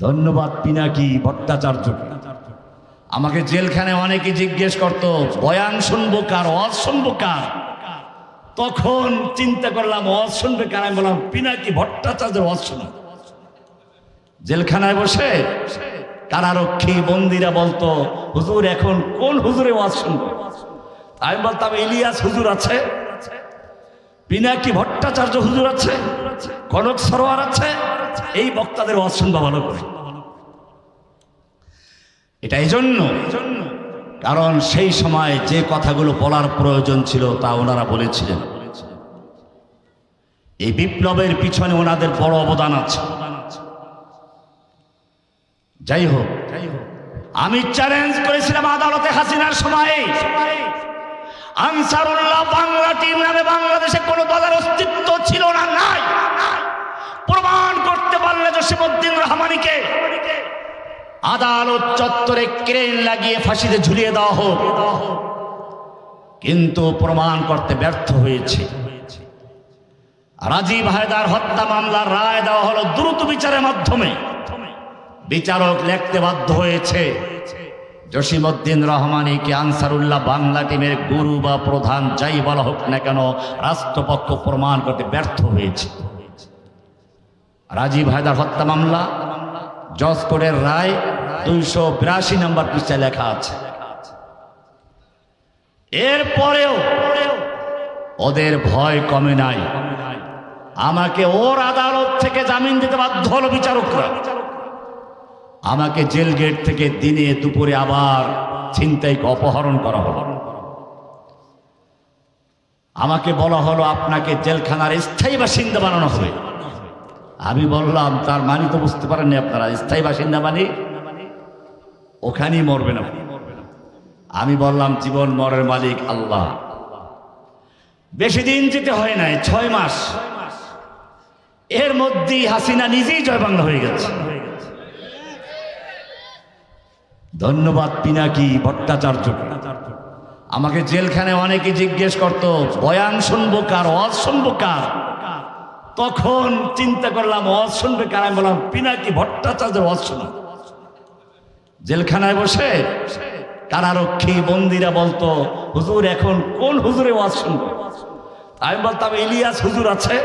ধন্যবাদ পিনাকি ভট্টাচার্যকে। আমাকে জেলখানে অনেকে জিজ্ঞেস করত, বয়ান শুনব কার, ওয়াজ শুনব কার? তখন চিন্তা করলাম, ওয়াজ শুনবে কার? আমি বললাম, পিনাকি ভট্টাচার্যের শুনো। জেলখানায় বসে কারারক্ষী বন্দিরা বলতো, হুজুর, এখন কোন হুজুরে ওয়াজ শুনব? আমি বলতাম, ইলিয়াস হুজুর আছে। পিনাকি ভট্টাচার্য হুজুর আছে, কনক সরোয়ার আছে। এই বক্তাদের ওয়াজ ভালো করে। এটা এই জন্য কারণ সেই সময় যে কথাগুলো বলার প্রয়োজন ছিল তা ওনারা বলেছিলেন। এই বিপ্লবের পিছনে ওনাদের বড় অবদান আছে। যাই হোক, আমি চ্যালেঞ্জ করেছিলাম আদালতে হাসিনার সময়ে। আনসারুল্লাহ বাংলা টিম নামে বাংলাদেশে কোনো দলের অস্তিত্ব ছিল না, নাই। জসিমুদ্দিন রহমানিকে আদালত চত্বরে ক্রেন লাগিয়ে ফাঁসিতে ঝুলিয়ে দেওয়া হোক। কিন্তু প্রমাণ করতে ব্যর্থ হয়েছে। রাজীব হায়দার হত্যা মামলার রায় দেওয়া হলো দ্রুত বিচারের মাধ্যমে। বিচারক লিখতে বাধ্য হয়েছে। জসিমউদ্দিন রহমানীকে আনসারুল্লাহ বাংলা টিমের গুরু বা প্রধান যাই বলা হোক না কেন, রাষ্ট্রপক্ষ প্রমাণ করতে ব্যর্থ হয়েছে। রাজীব হায়দার হত্যা মামলা জজ কোর্টের রায়, দুইশো বিরাশি নম্বর পৃষ্ঠায় লেখা আছে। এরপরেও ওদের ভয় কমে নাই। আমাকে ওর আদালত থেকে জামিন দিতে বাধ্য হলো বিচারকরা। আমাকে জেল গেট থেকে দিনে দুপুরে আবার ছিনতাইকে অপহরণ করা হলো। আমাকে বলা হলো, আপনাকে জেলখানার স্থায়ী বাসিন্দা বানানো হবে। আমি বললাম, তার মানি তো বুঝতে পারেননি আপনারা, স্থায়ী বাসিন্দা মানে? ওখানেই মরবে না। আমি বললাম, জীবন মরের মালিক আল্লাহ। বেশি দিন যেতে হয় নাই, ছয় মাস। এর মধ্যেই হাসিনা নিজেই জয় বাংলা হয়ে গেছে। ধন্যবাদ পিনাকি ভট্টাচার্য। আমাকে জেলখানে অনেকে জিজ্ঞেস করত, বয়ান শুনব কার, ওয়াজ শুনব কার? তখন চিন্তা করলাম, ওয়াজ শুনবে কার? আমি বললাম, পিনাকি ভট্টাচার্যের ওয়াজ শোনো। জেলখানায় বসে কারারক্ষী বন্দিরা বলতো, হুজুর, এখন কোন হুজুরে ওয়াজ শুনব? আমি বলতাম, ইলিয়াস হুজুর আছে,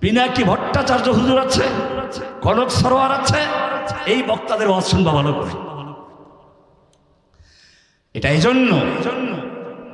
পিনাকি ভট্টাচার্য হুজুর আছে, কনক সরোয়ার আছে, এই বক্তাদের ওয়াজ শুনবা ভালো করে। এটা এই জন্য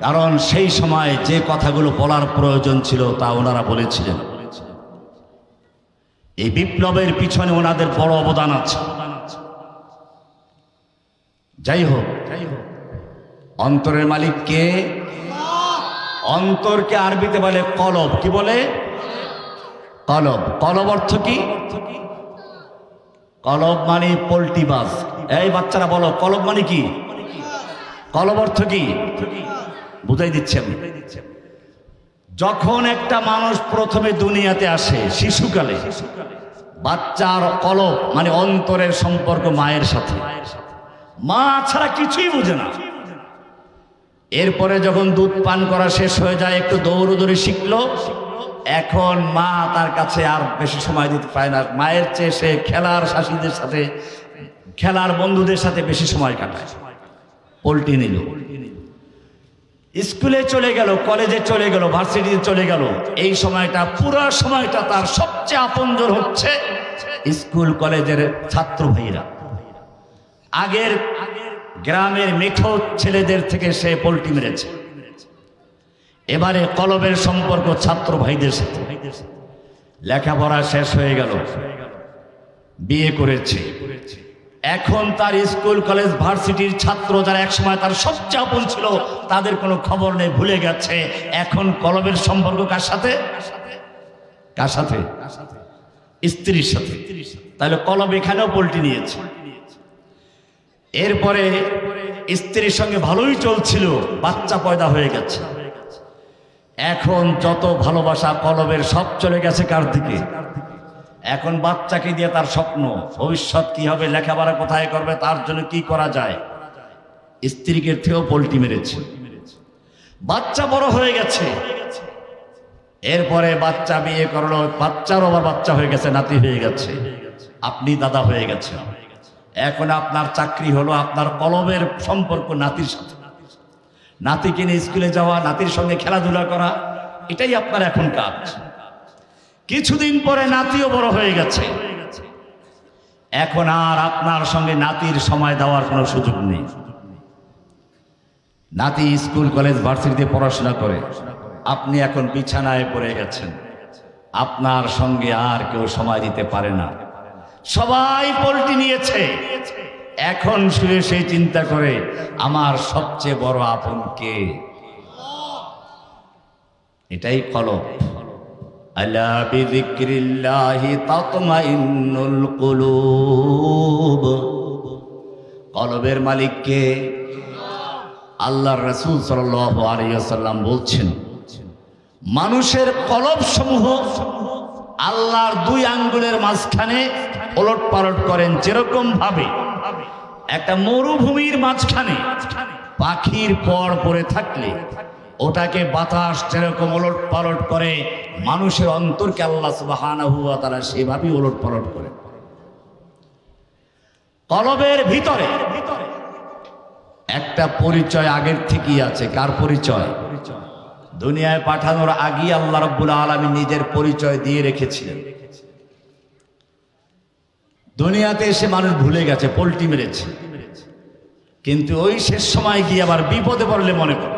কারণ সেই সময় যে কথাগুলো বলার প্রয়োজন ছিল তা ওনারা বলেছিলেন। এই বিপ্লবের পিছনে ওনাদের বড় অবদান আছে। যাই হোক যাই হোক অন্তরের মালিক কে? অন্তরকে আরবিতে বলে কলব। কি বলে? কলব। কলব অর্থ কি? কলব মানে পোল্ট্রি বাস। এই বাচ্চারা বলো, কলব মানে কি? কলব অর্থ কি? বুঝাই দিচ্ছি আমি। যখন একটা মানুষ প্রথমে দুনিয়াতে আসে, শিশুকালে, বাচ্চার কলব মানে অন্তরের সম্পর্ক মায়ের সাথে। মা ছাড়া কিছুই বোঝে না। এরপরে যখন দুধ পান করা শেষ হয়ে যায়, একটু দৌড়দৌড়ি শিখলো। এখন মা তার কাছে আর বেশি সময় দিতে পায় না। মায়ের চেয়ে সে খেলার শাসীদের সাথে, খেলার বন্ধুদের সাথে বেশি সময় কাটায়। পোল্ট্রি নিল। স্কুলে চলে গেল, কলেজে চলে গেল, ভার্সিটিতে চলে গেল। এই সময়টা, পুরো সময়টা তার সবচেয়ে আপনজন হচ্ছে স্কুল কলেজের ছাত্র ভাইরা আগের গ্রামের মেঠো ছেলেদের থেকে সে পোল্ট্রি মেরেছে। এবারে কলবের সম্পর্ক ছাত্র ভাইদের সাথে। লেখাপড়া শেষ হয়ে গেল। বিয়ে করেছে। এখন তার স্কুল, কলেজ, ভার্সিটির ছাত্র যারা একসময় তার সবচেয়ে আপন ছিল, তাদের কোনো খবর নেই, ভুলে গেছে। এখন কলবের সম্পর্ক কার সাথে? কার সাথে? স্ত্রীর সাথে। তাহলে কলব এখানেও পোল্ট্রি নিয়েছে। এরপরে স্ত্রীর সঙ্গে ভালোই চলছিল, বাচ্চা পয়দা হয়ে গেছে। এখন যত ভালোবাসা কলবের সব চলে গেছে কার দিকে? এখন বাচ্চাকে দিয়ে তার স্বপ্ন, ভবিষ্যৎ কি হবে, লেখাপড়া কোথায় করবে, তার জন্য কি করা যায়? স্ত্রীকে থেকেও পোল্ট্রি মেরেছে। বাচ্চা বড় হয়ে গেছে। এরপরে বাচ্চা বিয়ে করল বাচ্চারও আবার বাচ্চা হয়ে গেছে, নাতি হয়ে গেছে। আপনি দাদা হয়ে গেছে এখন আপনার চাকরি হলো আপনার কলমের সম্পর্ক নাতির সাথে। নাতিকে নিয়ে স্কুলে যাওয়া, নাতির সঙ্গে খেলাধুলা করা, এটাই আপনার এখন কাজ। কিছুদিন পরে নাতিও বড় হয়ে গেছে। এখন আর আপনার সঙ্গে নাতির সময় দেওয়ার কোনো সুযোগ নেই। নাতি স্কুল, কলেজ, ভার্সিটিতে পড়াশোনা করে। আপনি এখন বিছানায় পড়ে গেছেন। আপনার সঙ্গে আর কেউ সময় দিতে পারে না। সবাই পল্টি নিয়েছে। এখন শুয়ে সেই চিন্তা করে, আমার সবচেয়ে বড় আপন কে? এটাই কলব আলা বিযিকরিল্লাহি তাতমাইন্নুল কুলুব কলবের মালিক কে আল্লাহর রাসূল ওয়াসাল্লাম বলছেন, মানুষের কলব সমূহ আল্লাহর দুই আঙ্গুলের মাঝখানে ওলট পালট করেন যেরকম ভাবে একটা মরুভূমির মাঝখানে পাখির পর পড়ে থাকলে ওটাকে বাতাস যেরকম ওলট পালট করে, মানুষের অন্তরকে আল্লাহ সুবহানাহু ওয়া তাআলা সেভাবেই ওলট পালট করে। কলবের ভিতরে একটা পরিচয় আগের থেকেই আছে। কার পরিচয়? দুনিয়ায় পাঠানোর আগেই আল্লাহ রব্বুল আলমী নিজের পরিচয় দিয়ে রেখেছিলেন। দুনিয়াতে এসে মানুষ ভুলে গেছে পোল্টি মেরেছে। কিন্তু ওই শেষ সময় গিয়ে আবার বিপদে পড়লে মনে করে।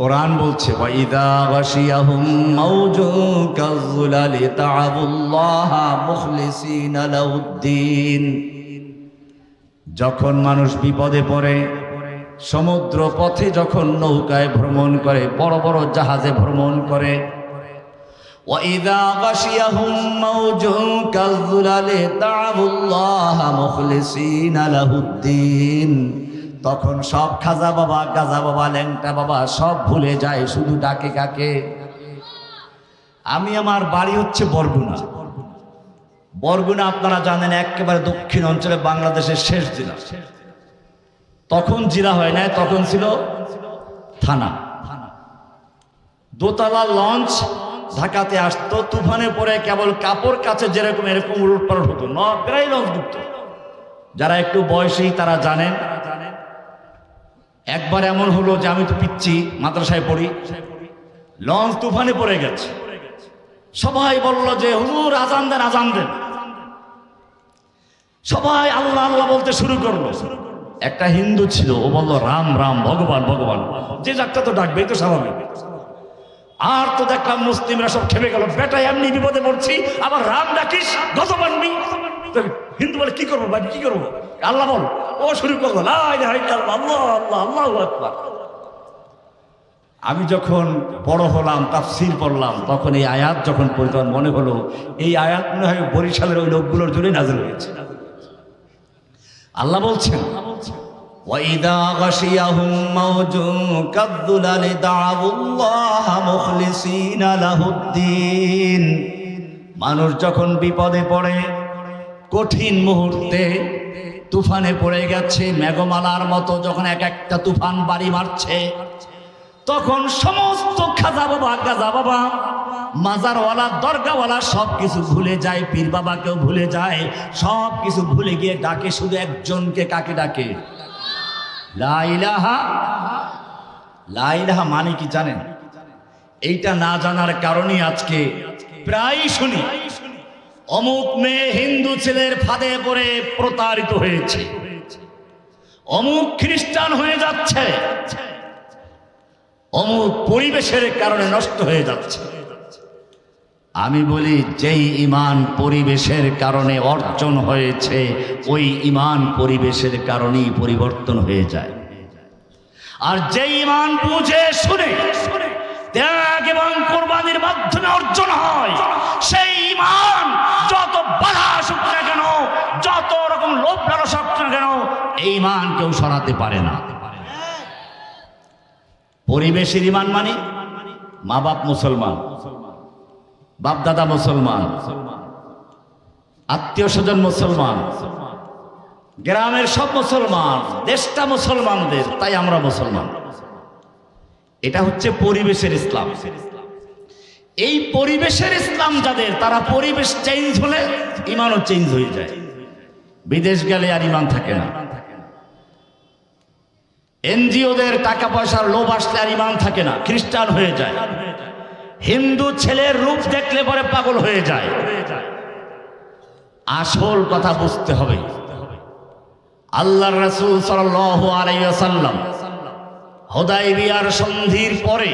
কোরআন বলছে ওয়াইদা গাশিয়াহুম মাউজুন কাযুলালি তা'বুল্লাহ মুখলিসিনা লাহুদ্দিন যখন মানুষ বিপদে পড়ে সমুদ্র পথে যখন নৌকায় ভ্রমণ করে বড় বড় জাহাজে ভ্রমণ করে وَإِذَا غَشِيَهُم مَّوْجٌ كَالظُّلَالِ دَعَوُا اللَّهَ مُخْلِصِينَ لَهُ الدِّينَ তখন সব খাজা বাবা, গাজা বাবা, ল্যাংটা বাবা সব ভুলে যায়, শুধু ডাকে কাকে? আমি আমার বাড়ি হচ্ছে বরগুনা। বরগুনা আপনারা জানেন, একেবারে দক্ষিণ অঞ্চলে বাংলাদেশের শেষ জেলা। তখন জেলা হয় না তখন ছিল থানা। দোতলা লঞ্চ ঢাকাতে আসতো তুফানে পরে কেবল কাপড় কাছে যেরকম এরকম উলট পালট হতো, ন প্রায় লঞ্চ ডুবতো যারা একটু বয়সী তারা জানেন একবার এমন হলো যে আমি তো পিচ্ছি, মাদ্রাসায় পড়ি। লঞ্চ তুফানে পড়ে গেছে। সবাই বলল যে, হুজুর, আজান দেন আজান দেন। সবাই আল্লাহ আল্লাহ বলতে শুরু করল। একটা হিন্দু ছিল, ও বলল, রাম রাম, ভগবান ভগবান। যে যাকটা তো ডাকবে তো স্বাভাবিক। আর তো দেখলাম মুসলিমরা সব খেপে গেল। বেটা, এমনি বিপদে পড়ছি, আবার রাম ডাকিস গত মানবি হিন্দু বলে, কি করব ভাই, কি করব? আল্লাহ বল ও শুরু করলো লা ইলাহা ইল্লাল্লাহ, আল্লাহ আল্লাহ আল্লাহু আকবার আমি যখন বড় হলাম তাফসির পড়লাম তখন এই আয়াত যখন পড়ি তখন মনে হলো এই আয়াত মনে হয় বরিশালের ওই লোকগুলোর জন্যই নাজল হয়েছে আল্লাহ বলছেন وَإِذَا غَشِيَهُم مَّوْجٌ كَالظُّلَالِ دَعَوُا اللَّهَ مُخْلِصِينَ لَهُ الدِّينَ মানুষ যখন বিপদে পড়ে কঠিন মুহূর্তে তুফানে পড়ে গেছে, মেঘমালার মতো যখন এক একটা তুফান বাড়ি মারছে, তখন সমস্ত খাজা বাবা গাজা বাবা, মাজারওয়ালা, দরগাওয়ালা সব কিছু ভুলে যায়, পীর বাবাকেও ভুলে যায়, সব কিছু ভুলে গিয়ে ডাকে শুধু একজনকে, কাকে ডাকে? লাইলাহা লাইলাহা মানে কি জানেন? এইটা না জানার কারণেই আজকে প্রায় শুনি। অমুক মেয়ে হিন্দু ছেলের ফাঁদে পড়ে প্রতারিত হয়েছে। অমুক খ্রিস্টান হয়ে যাচ্ছে। অমুক পরিবেশের কারণে নষ্ট হয়ে যাচ্ছে। আমি বলি, যেই ইমান পরিবেশের কারণে অর্জন হয়েছে, ওই ইমান পরিবেশের কারণেই পরিবর্তন হয়ে যায়। আর যে ইমান বুঝে শুনে, ত্যাগ এবং কোরবানির মাধ্যমে অর্জন হয়, সেই ইমান বাধা আসুক না কেন, যত রকম লোভ লালসা না কেন এই মান কেউ সরাতে পারে না। পরিবেশের ইমান মানে মা বাপ মুসলমান, বাপ দাদা মুসলমান, আত্মীয় স্বজন মুসলমান, গ্রামের সব মুসলমান, দেশটা মুসলমানদের, তাই আমরা মুসলমান। এটা হচ্ছে পরিবেশের ইসলাম। এই পরিবেশের ইসলাম যাদের, তারা পরিবেশ চেঞ্জ হলে ইমানও চেঞ্জ হয়ে যায়। বিদেশ গেলে আর ইমান থাকে না। এনজিওদের টাকা পয়সার লোভ আসলে আর ইমান থাকে না, খ্রিস্টান হয়ে যায়। হিন্দু ছেলের রূপ দেখলে পরে পাগল হয়ে যায়। আসল কথা বুঝতে হবে। আল্লাহ রসুল সাল্লাম হোদাই বিয়ার সন্ধির পরে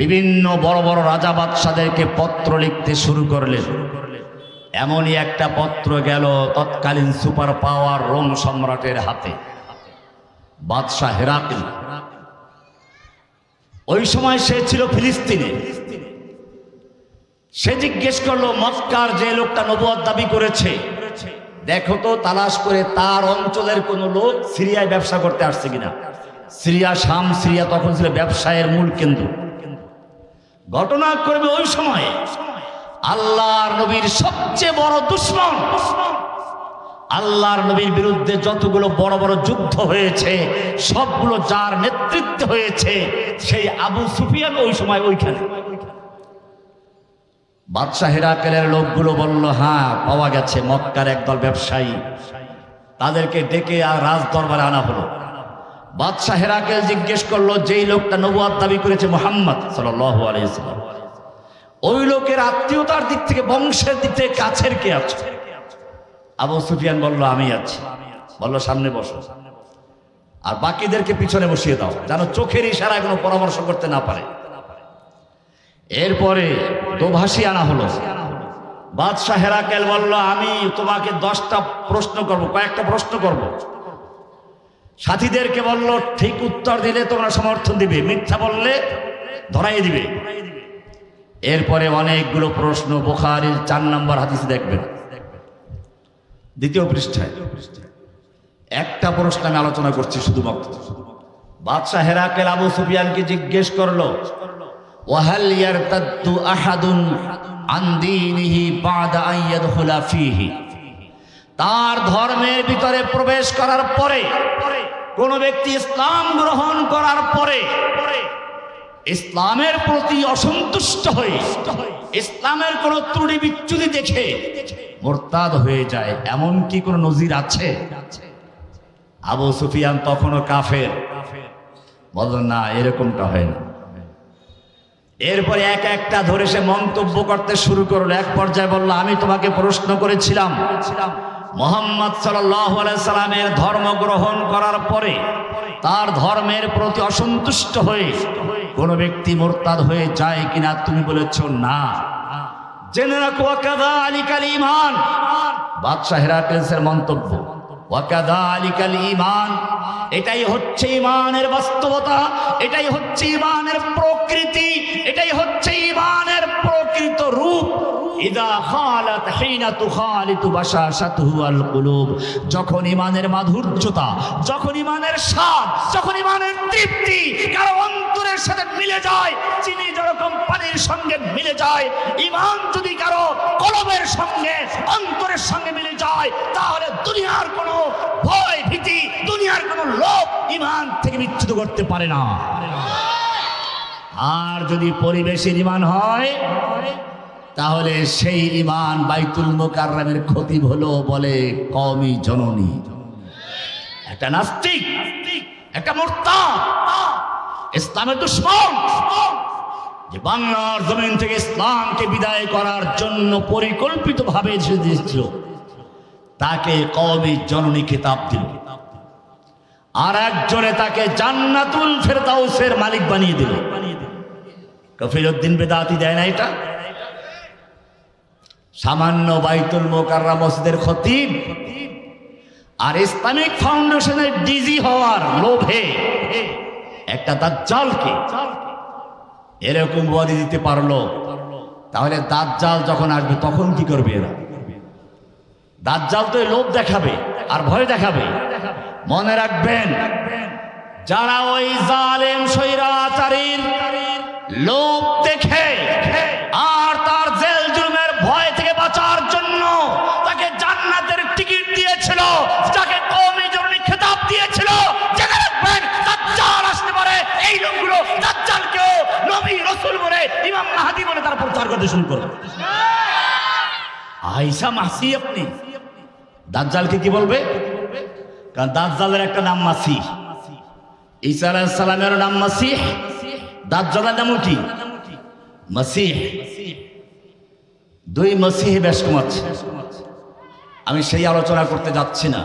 বিভিন্ন বড় বড় রাজা বাদশাদেরকে পত্র লিখতে শুরু করলেন। এমনই একটা পত্র গেল তৎকালীন সুপার পাওয়ার রোম সম্রাটের হাতে। বাদশাহ হেরাকিল ওই সময় সে ছিল ফিলিস্তিনে। সে জিজ্ঞেস করল, মক্কার যে লোকটা নবুয়াদ দাবি করেছে, দেখো তো তালাশ করে তার অঞ্চলের কোন লোক সিরিয়ায় ব্যবসা করতে আসছে কিনা? সিরিয়া শাম, সিরিয়া তখন ছিল ব্যবসায়ের মূল কেন্দ্র। ঘটনা করবে ওই সময়। আল্লাহর নবীর সবচেয়ে বড় দুশ্মন। আল্লাহর নবীর বিরুদ্ধে যতগুলো বড় বড় যুদ্ধ হয়েছে, সবগুলো যার নেতৃত্বে হয়েছে, সেই আবু সুফিয়ান ওই সময় ওইখানে। বাদশাহ হেরাকেলের লোকগুলো বলল হ্যাঁ পাওয়া গেছে। মক্কার একদল ব্যবসায়ী। তাদেরকে ডেকে আর রাজ দরবারে আনা হলো। বাদশাহ হেরাকেল জিজ্ঞেস করল, যেই লোকটা নবুয়াদ দাবি করেছে মোহাম্মদ সাল্লাহ আলাইসাল্লাম ওই লোকের আত্মীয়তার দিক থেকে, বংশের দিক থেকে কাছের কে আছে? আবু সুফিয়ান বলল, আমি আছি। বলল, সামনে বসো। আর বাকিদেরকে পিছনে বসিয়ে দাও, যেন চোখের ইশারায় কোনো পরামর্শ করতে না পারে। এরপরে দোভাষী আনা হলো। বাদশাহ হেরাকেল বলল, আমি তোমাকে দশটা প্রশ্ন করব, কয়েকটা প্রশ্ন করব। সাথীদেরকে বলল, ঠিক উত্তর দিলে তোমরা সমর্থন দিবে। মিথ্যা বললে ধরাই দিবে। এরপরে অনেকগুলো প্রশ্ন বোখারির চার নম্বর হাদিসে দেখবেন। দ্বিতীয় পৃষ্ঠায় একটা প্রশ্ন আমি আলোচনা করছি শুধুমাত্র। বাদশাহ হেরাকেল আবু সুফিয়ানকে জিজ্ঞেস করল তার ধর্মের ভিতরে প্রবেশ করার পরে কোন ব্যক্তি ইসলাম গ্রহণ করার পরে ইসলামের প্রতি অসন্তুষ্ট হয়ে ইসলামের কোন ত্রুটি বিচ্যুতি দেখে মোরতাদ হয়ে যায়। এমন কি কোন নজির আছে? আবু সুফিয়ান তখনও কাফের। বলেন না, এরকমটা হয় না। এরপরে এক একটা ধরে সে মন্তব্য করতে শুরু করল। এক পর্যায়ে বলল, আমি তোমাকে প্রশ্ন করেছিলাম। মোহাম্মদ সাল্লামের ধর্ম গ্রহণ করার পরে তার ধর্মের প্রতি অসন্তুষ্ট হয়ে কোন ব্যক্তি মোরতাদ হয়ে যায় কিনা তুমি বলেছ না। জেনে রাখো ওয়াকাদা ইমান বাদশাহ হেরাক্লেসের মন্তব্য ওয়াকাদা আলিকাল ইমান এটাই হচ্ছে ইমানের বাস্তবতা, এটাই হচ্ছে ইমানের প্রকৃতি, এটাই হচ্ছে ইদা খালাত হিনা তুখালিতু বাশাশাতুহু আল কুলুব। যখন ইমানের মাধুর্যতা, যখন ইমানের স্বাদ, যখন ইমানের তৃপ্তি কারও অন্তরের সাথে মিলে যায়, চিনি যেরকম পানির সঙ্গে মিলে যায় ইমান যদি কারও কলবের সঙ্গে, অন্তরের সঙ্গে মিলে যায়, তাহলে দুনিয়ার কোনো ভয় ভীতি, দুনিয়ার কোনো লোভ ইমান থেকে বিচ্যুত করতে পারে না। আর যদি পরিবেশের ইমান হয় তাহলে সেই ইমান বাইতুল মোকাররামের ক্ষতি হলো বলে কমই জননী। একটা নাস্তিক, একটা মোর্তা ইসলামের দুশ্মন। যে বাংলার জমিন থেকে ইসলামকে বিদায় করার জন্য পরিকল্পিত ভাবে দিয়েছিল তাকে কওমি জননী খেতাব দিল। আর একজনে তাকে জান্নাতুল ফেরদাউসের মালিক বানিয়ে দিল। কফির উদ্দিন বেদাতি দেয় না এটা? সামান্য বাইতুল মোকাররা মসজিদের খতিব। আর ইসলামিক ফাউন্ডেশনের ডিজি হওয়ার লোভে একটা দাজ্জালকে এরকম বদি দিতে পারল। তাহলে দাজ্জাল যখন আসবে, তখন কি করবে এরা? দাজ্জাল তো লোভ দেখাবে আর ভয় দেখাবে। মনে রাখবেন, যারা ওই জালেম স্বৈরাচারীর লোভ দেখে শুরু করবে আইসা মাসি আপনি। দাজ্জালকে কি বলবে? কারণ দাজ্জালের একটা নাম মাসি। ঈসা সালামের নাম মাসিহ দাজ্জালের নামও কি? মাসিহ দুই মসিহে বেশ কমাচ্ছে। আমি সেই আলোচনা করতে যাচ্ছি না।